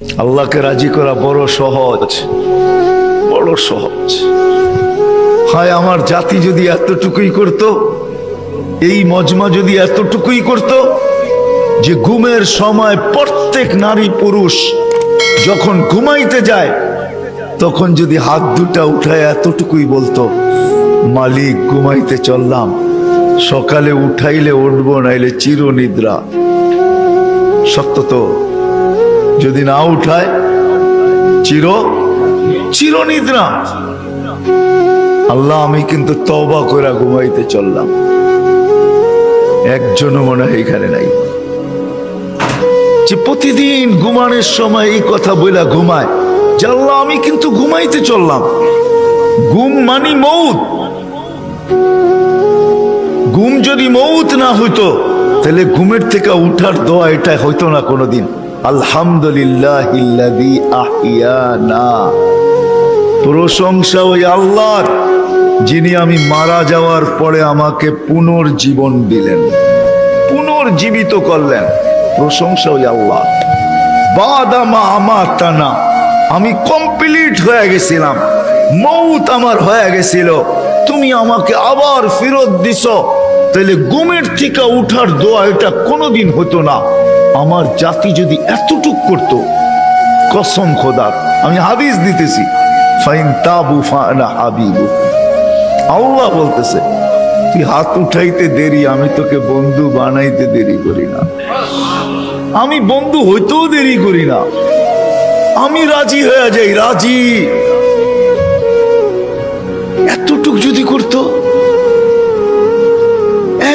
আল্লাহকে রাজি করা বড় সহজ বড় সহজ। হায়, আমার জাতি যদি এতটুকুই করত, এই মজমা যদি এতটুকুই করত, যে ঘুমের সময় প্রত্যেক নারী পুরুষ যখন ঘুমাইতে যায়, তখন যদি হাত দুটা উঠায় এতটুকুই বলতো, মালিক, ঘুমাইতে চললাম, সকালে উঠাইলে উঠবো, নাইলে চিরনিদ্রা। সত্য তো? যদি না উঠায়, চির, চিরনিদ্রা। আল্লাহ, আমি কিন্তু তবা করে ঘুমাইতে চললাম। একজনও মনে হয় এখানে নাই। যে প্রতিদিন ঘুমানোর সময় এই কথা বইলা ঘুমায়, যে আল্লাহ, আমি কিন্তু ঘুমাইতে চললাম। ঘুম মানি মৌত। ঘুম যদি মৌত না হইতো, তাহলে ঘুমের থেকে উঠার দোয়া এটা হইতো না কোনোদিন। আলহামদুলিল্লাহ প্রশংসা ওই আল্লাহর, যিনি আমি মারা যাওয়ার পরে আমাকে পুনর্জীবন দিলেন, পুনর্জীবিত করলেন। প্রশংসা ওই আল্লাহ বাদামা আমার টানা আমি কমপ্লিট হয়ে গেছিলাম, মৌত আমার হয়ে গেছিল, তুমি আমাকে আবার ফেরত দিছ। তাহলে গুমের থেকে উঠার দোয়া এটা কোনোদিন হতো না। আমার জাতি যদি এতটুক করতো, কসম খোদার আমি হাদিস দিতেছি, ফাইন তাবু ফানা হাবিবু। আল্লাহ বলতেছে তুই হাত উঠাইতে দেরি, আমি তোকে বন্ধু বানাইতে দেরি করি না। আমি বন্ধু হইতেও দেরি করি না। আমি রাজি হয়ে যাই, রাজি।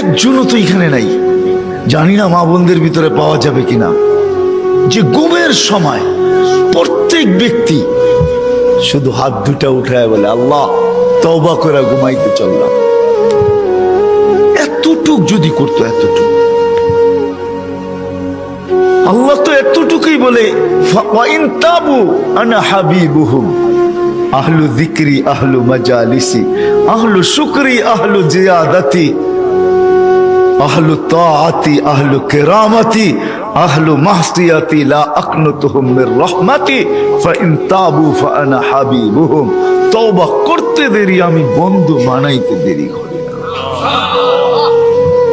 একজনও তো এখানে নাই। জানি না মা বোনদের ভিতরে পাওয়া যাবে কিনা। যে ঘুমের সময় প্রত্যেক ব্যক্তি শুধু হাত দুটা উঠায় বলে, আল্লাহ তবা করে ঘুমাইতে চললাম। এতটুক যদি করতো, এতটুক। আল্লাহ তো এতটুকুই বলে আহলু যিকরি, আহলু মাজালিসি আহলু শুকরি, আহলু জিয়াদাতি। আহলু তাআতি, আহলু কেরামাতি, আহলু মাহসিয়াতি, লা আকনুতুহুম মির রাহমাতি ফাইন তাবু ফাআনা হাবিবুহুম। তওবা করতে দেরি, আমি বন্ধু বানাইতে দেরি করি না।